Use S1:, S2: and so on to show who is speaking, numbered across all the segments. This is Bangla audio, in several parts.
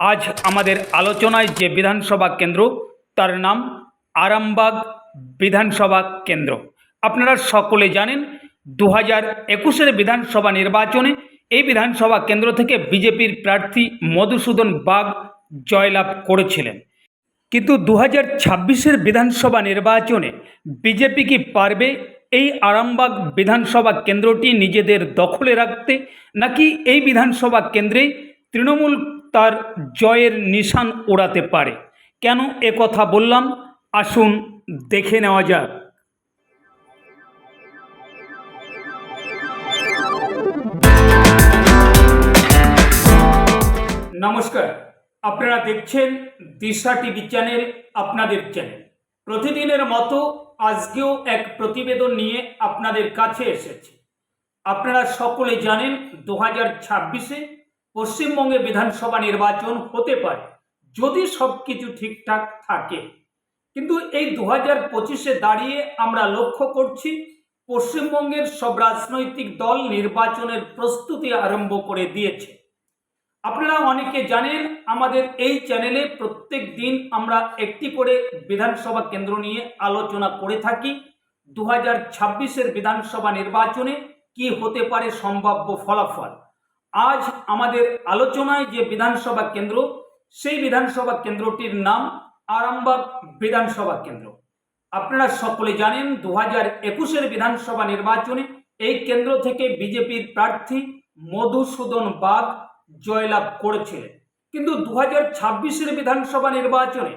S1: আজ আমাদের আলোচনায় যে বিধানসভা কেন্দ্র, তার নাম আরামবাগ বিধানসভা কেন্দ্র। আপনারা সকলে জানেন দু হাজার একুশের বিধানসভা নির্বাচনে এই বিধানসভা কেন্দ্র থেকে বিজেপির প্রার্থী মধুসূদন বাগ জয়লাভ করেছিলেন। কিন্তু দু হাজার ছাব্বিশের বিধানসভা নির্বাচনে বিজেপি কি পারবে এই আরামবাগ বিধানসভা কেন্দ্রটি নিজেদের দখলে রাখতে, নাকি এই বিধানসভা কেন্দ্রে তৃণমূল তার জয়ের নিশান ওড়াতে পারে। কেন এ কথা বললাম? আসুন দেখে নেওয়া যাক। নমস্কার, আপনারা দেখছেন দিশা টিভি চ্যানেল, আপনাদের চ্যানেল। প্রতিদিনের মতো আজকেও এক প্রতিবেদন নিয়ে আপনাদের কাছে এসেছে। আপনারা সকলে জানেন দু হাজার ছাব্বিশে পশ্চিমবঙ্গে বিধানসভা নির্বাচন হতে পারে, যদি সব কিছু ঠিকঠাক থাকে। কিন্তু এই দু হাজার পঁচিশে দাঁড়িয়ে আমরা লক্ষ্য করছি, পশ্চিমবঙ্গের সব রাজনৈতিক দল নির্বাচনের প্রস্তুতি আরম্ভ করে দিয়েছে। আপনারা অনেকে জানেন, আমাদের এই চ্যানেলে প্রত্যেক দিন আমরা একটি করে বিধানসভা কেন্দ্র নিয়ে আলোচনা করে থাকি। দু হাজার বিধানসভা নির্বাচনে কি হতে পারে সম্ভাব্য ফলাফল? আজ আমাদের আলোচনায় যে বিধানসভা কেন্দ্র, সেই বিধানসভা কেন্দ্রটির নাম আরামবাগ বিধানসভা কেন্দ্র। আপনারা সকলে জানেন দু হাজার একুশের বিধানসভা নির্বাচনে এই কেন্দ্র থেকে বিজেপির প্রার্থী মধুসূদন বাগ জয়লাভ করেছিলেন। কিন্তু দু হাজার ছাব্বিশের বিধানসভা নির্বাচনে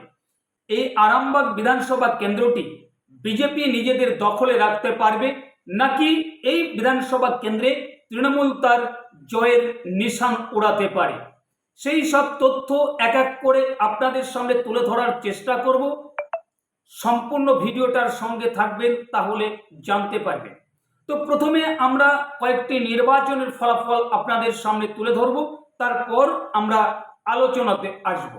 S1: এই আরামবাগ বিধানসভা কেন্দ্রটি বিজেপি নিজেদের দখলে রাখতে পারবে নাকি এই বিধানসভা কেন্দ্রে তৃণমূল তার জয়ের নিশান উড়াতে পারে। সেই সব তথ্য এক এক করে আপনাদের সামনে তুলে ধরার চেষ্টা করব। সম্পূর্ণ ভিডিওটার সঙ্গে থাকবেন, তাহলে জানতে পারবেন। তো প্রথমে আমরা কয়েকটি নির্বাচনের ফলাফল আপনাদের সামনে তুলে ধরব, তারপর আমরা আলোচনাতে আসব।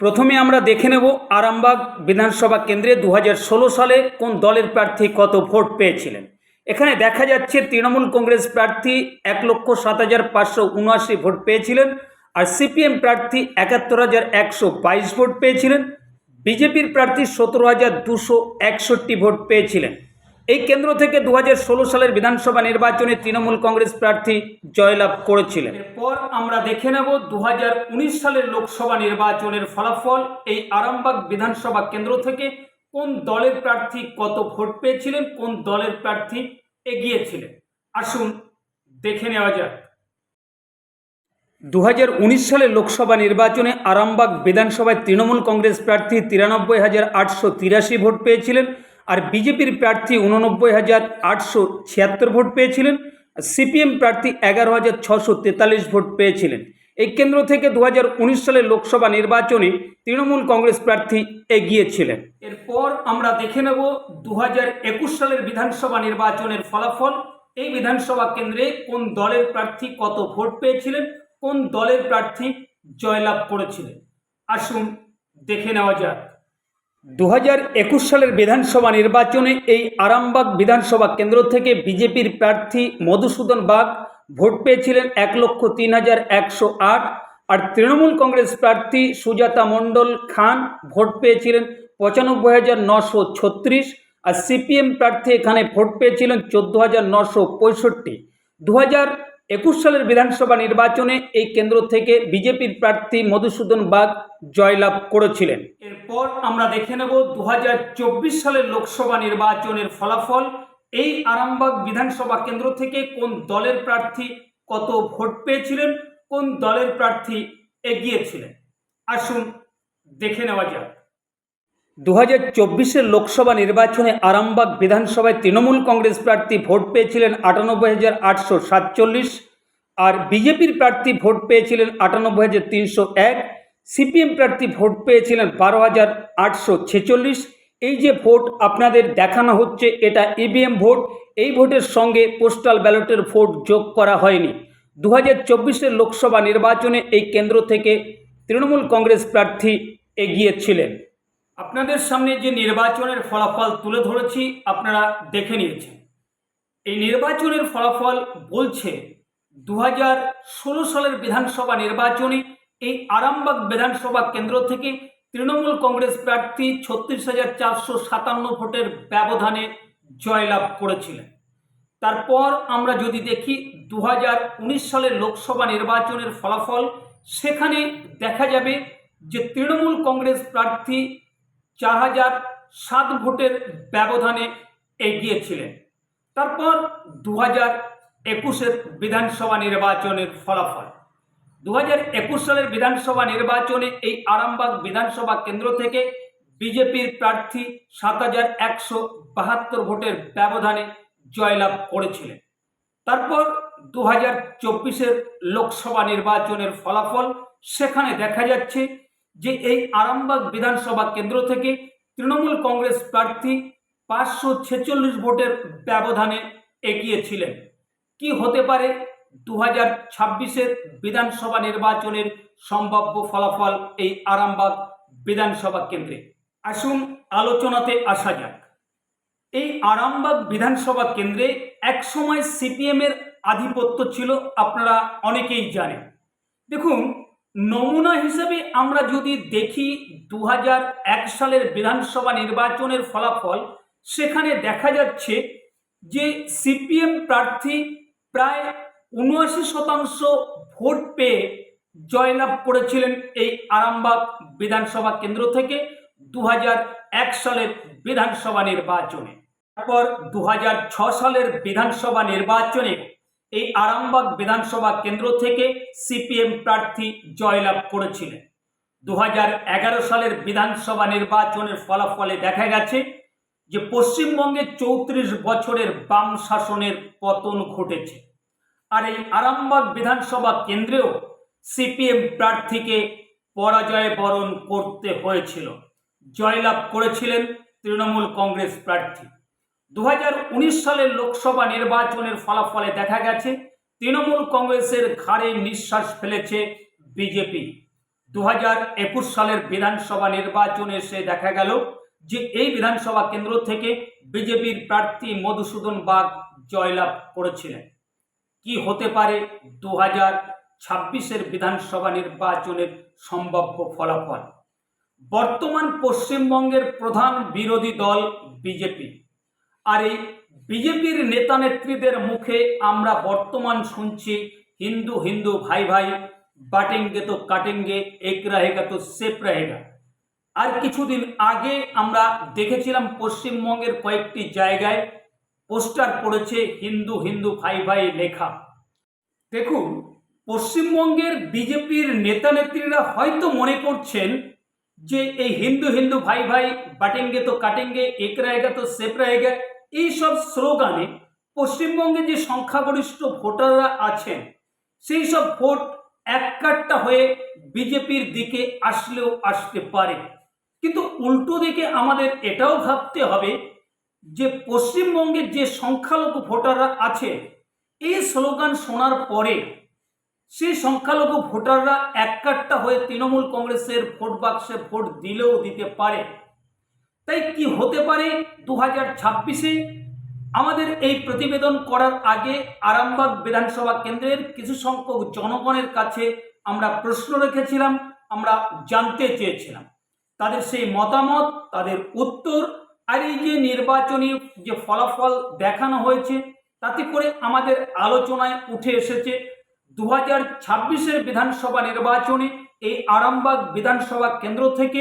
S1: প্রথমে আমরা দেখে নেব আরামবাগ বিধানসভা কেন্দ্রে দু হাজার ষোলো সালে কোন দলের প্রার্থী কত ভোট পেয়েছিলেন। এখানে দেখা যাচ্ছে তৃণমূল কংগ্রেস প্রার্থী এক লক্ষ সাত হাজার পাঁচশো উনআশি ভোট পেয়েছিলেন, আর সিপিএম প্রার্থী একাত্তর হাজার একশো বাইশ ভোট পেয়েছিলেন, বিজেপির প্রার্থী সতেরো হাজার দুশো একষট্টি ভোট পেয়েছিলেন। এই কেন্দ্র থেকে দু হাজার ষোলো সালের বিধানসভা নির্বাচনে তৃণমূল কংগ্রেস প্রার্থী জয়লাভ করেছিলেন। এরপর আমরা দেখে নেব দু হাজার উনিশ সালের লোকসভা নির্বাচনের ফলাফল, এই আরামবাগ বিধানসভা কেন্দ্র থেকে কোন দলের প্রার্থী কত ভোট পেয়েছিলেন, কোন দলের প্রার্থী এগিয়েছিলেন। আসুন দেখে নেওয়া যাক। দু হাজার উনিশ সালে লোকসভা নির্বাচনে আরামবাগ বিধানসভায় তৃণমূল কংগ্রেস প্রার্থী তিরানব্বই হাজার আটশো তিরাশি ভোট পেয়েছিলেন আর বিজেপির প্রার্থী উননব্বই হাজার আটশো ছিয়াত্তর ভোট পেয়েছিলেন। সিপিএম প্রার্থী এগারো হাজার ছশো তেতাল্লিশ ভোট পেয়েছিলেন। এই কেন্দ্র থেকে দু হাজার উনিশ সালের লোকসভা নির্বাচনে তৃণমূল কংগ্রেস প্রার্থী এগিয়েছিলেন। এরপর আমরা দেখে নেব দু হাজার একুশ সালের বিধানসভা নির্বাচনের ফলাফল। এই বিধানসভা কেন্দ্রে কোন দলের প্রার্থী কত ভোট পেয়েছিলেন, কোন দলের প্রার্থী জয়লাভ করেছিলেন। আসুন দেখে নেওয়া যাক। দু হাজার একুশ সালের বিধানসভা নির্বাচনে এই আরামবাগ বিধানসভা কেন্দ্র থেকে বিজেপির প্রার্থী মধুসূদন বাগ ভোট পেয়েছিলেন এক লক্ষ তিন হাজার একশো আট। আর তৃণমূল কংগ্রেস প্রার্থী সুজাতা মণ্ডল খান ভোট পেয়েছিলেন পঁচানব্বই হাজার নশো ছত্রিশ। আর সিপিএম প্রার্থী এখানে ভোট পেয়েছিলেন চোদ্দ হাজার নশো পঁয়ষট্টি। দু হাজার একুশ সালের বিধানসভা নির্বাচনে এই কেন্দ্র থেকে বিজেপির প্রার্থী মধুসূদন বাগ জয়লাভ করেছিলেন। এরপর আমরা দেখে নেব দু হাজার চব্বিশ সালের লোকসভা নির্বাচনের ফলাফল। এই আরামবাগ বিধানসভা কেন্দ্র থেকে কোন দলের প্রার্থী কত ভোট পেয়েছিলেন, কোন দলের প্রার্থী এগিয়েছিলেন? আসুন দেখে নেওয়া যাক। দু হাজার চব্বিশের লোকসভা নির্বাচনে আরামবাগ বিধানসভায় তৃণমূল কংগ্রেস প্রার্থী ভোট পেয়েছিলেন আটানব্বই হাজার আটশো সাতচল্লিশ আর বিজেপির প্রার্থী ভোট পেয়েছিলেন আটানব্বই হাজার তিনশো এক, সিপিএম প্রার্থী ভোট পেয়েছিলেন বারো হাজার আটশো ছেচল্লিশ। এই যে ভোট আপনাদের দেখানো হচ্ছে, এটা ইভিএম ভোট। এই ভোটের সঙ্গে পোস্টাল ব্যালটের ভোট যোগ করা হয়নি। দু হাজার লোকসভা নির্বাচনে এই কেন্দ্র থেকে তৃণমূল কংগ্রেস প্রার্থী এগিয়েছিলেন। আপনাদের সামনে যে নির্বাচনের ফলাফল তুলে ধরেছি, আপনারা দেখে নিয়েছেন। এই নির্বাচনের ফলাফল বলছে দু হাজার ষোলো সালের বিধানসভা নির্বাচনে এই আরামবাগ বিধানসভা কেন্দ্র থেকে তৃণমূল কংগ্রেস প্রার্থী ছত্রিশ হাজার চারশো সাতান্ন ভোটের ব্যবধানে জয়লাভ করেছিলেন। তারপর আমরা যদি দেখি দু হাজার উনিশ সালের লোকসভা নির্বাচনের ফলাফল, সেখানে দেখা যাবে যে তৃণমূল কংগ্রেস প্রার্থী চার হাজার সাত ভোটের ব্যবধানে এগিয়েছিলেন। তারপর দু হাজার একুশের বিধানসভা নির্বাচনের ফলাফল। দু হাজার একুশ সালের বিধানসভা নির্বাচনে এই আরামবাগ বিধানসভা কেন্দ্র থেকে বিজেপির প্রার্থী সাত হাজার একশো বাহাত্তর ভোটের ব্যবধানে জয়লাভ করেছিলেন। তারপর দু হাজার চব্বিশের লোকসভা নির্বাচনের ফলাফল, সেখানে দেখা যাচ্ছে যে এই আরামবাগ বিধানসভা কেন্দ্র থেকে তৃণমূল কংগ্রেস প্রার্থী পাঁচশো ছেচল্লিশ ভোটের ব্যবধানে এগিয়েছিলেন। কি হতে পারে? দু হাজার ছাব্বিশের বিধানসভা নির্বাচনের সম্ভাব্য ফলাফল এই আরামবাগ বিধানসভা কেন্দ্রে। আসুন আলোচনাতে আসা যাক। এই আরামবাগ বিধানসভা কেন্দ্রে একসময় সিপিএমের আধিপত্য ছিল, আপনারা অনেকেই জানেন। দেখুন, নমুনা হিসেবে আমরা যদি দেখি দু সালের বিধানসভা নির্বাচনের ফলাফল, সেখানে দেখা যাচ্ছে যে সিপিএম প্রার্থী প্রায় উনআশি শতাংশ ভোট পেয়ে জয়লাভ করেছিলেন এই আরামবাগ বিধানসভা কেন্দ্র থেকে দু সালের বিধানসভা নির্বাচনে। তারপর দু সালের বিধানসভা নির্বাচনে এই আরামবাগ বিধানসভা কেন্দ্র থেকে সিপিএম প্রার্থী জয়লাভ করেছিলেন। দু হাজার এগারো সালের বিধানসভা নির্বাচনের ফলাফলে দেখা গেছে যে পশ্চিমবঙ্গে চৌত্রিশ বছরের বাম শাসনের পতন ঘটেছে। আর এই আরামবাগ বিধানসভা কেন্দ্রেও সিপিএম প্রার্থীকে পরাজয় বরণ করতে হয়েছিল। জয়লাভ করেছিলেন তৃণমূল কংগ্রেস প্রার্থী। দু হাজার উনিশ সালের লোকসভা নির্বাচনের ফলাফলে দেখা গেছে, তৃণমূল কংগ্রেসের ঘাড়ে নিঃশ্বাস ফেলেছে বিজেপি। দু হাজার একুশ সালের বিধানসভা নির্বাচনে এসে দেখা গেল যে এই বিধানসভা কেন্দ্র থেকে বিজেপির প্রার্থী মধুসূদন বাগ জয়লাভ করেছিলেন। কি হতে পারে দু হাজার ছাব্বিশের বিধানসভা নির্বাচনের সম্ভাব্য ফলাফল? বর্তমান পশ্চিমবঙ্গের প্রধান বিরোধী দল বিজেপি। আর এই বিজেপির নেতা নেত্রীদের মুখে আমরা বর্তমান শুনছি হিন্দু হিন্দু ভাই ভাই, বাটেঙ্গে তো কাটেঙ্গে এক রাহেগা তো সেফ রাহেগা আর কিছুদিন আগে আমরা দেখেছিলাম পশ্চিমবঙ্গের কয়েকটি জায়গায় পোস্টার পড়েছে হিন্দু হিন্দু ভাই ভাই লেখা। দেখুন, পশ্চিমবঙ্গের বিজেপির নেতা নেত্রীরা হয়তো মনে করছেন যে এই হিন্দু হিন্দু ভাই ভাই বাটেঙ্গে তো কাটেঙ্গে, এক রায়গা তো সেফ রায়গা এইসব স্লোগানে পশ্চিমবঙ্গে যে সংখ্যাগরিষ্ঠ ভোটাররা আছেন, সেই সব ভোট এককাট্টা হয়ে বিজেপির দিকে আসলেও আসতে পারে। কিন্তু উল্টো দিকে আমাদের এটাও ভাবতে হবে যে পশ্চিমবঙ্গের যে সংখ্যালঘু ভোটাররা আছে, এই স্লোগান শোনার পরে সেই সংখ্যালঘু ভোটাররা এককাট্টা হয়ে তৃণমূল কংগ্রেসের ভোট বাক্সে ভোট দিলেও দিতে পারে। তাই কি হতে পারে দু হাজার ছাব্বিশে? আমাদের এই প্রতিবেদন করার আগে আরামবাগ বিধানসভা কেন্দ্রের কিছু সংখ্যক জনগণের কাছে আমরা প্রশ্ন রেখেছিলাম, আমরা জানতে চেয়েছিলাম। তাদের সেই মতামত, তাদের উত্তর আর এই যে নির্বাচনী যে ফলাফল দেখানো হয়েছে, তাতে করে আমাদের আলোচনায় উঠে এসেছে দু হাজার ছাব্বিশের বিধানসভা নির্বাচনে এই আরামবাগ বিধানসভা কেন্দ্র থেকে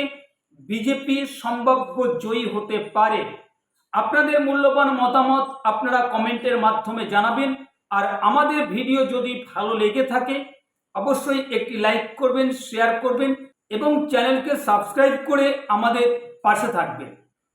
S1: বিজেপি সম্ভাব্য জয়ী হতে পারে। আপনাদের মূল্যবান মতামত আপনারা কমেন্টের মাধ্যমে জানাবেন, আর আমাদের ভিডিও যদি ভালো লেগে থাকে, অবশ্যই একটি লাইক করবেন, শেয়ার করবেন, এবং চ্যানেলকে সাবস্ক্রাইব করে আমাদের পাশে থাকবেন।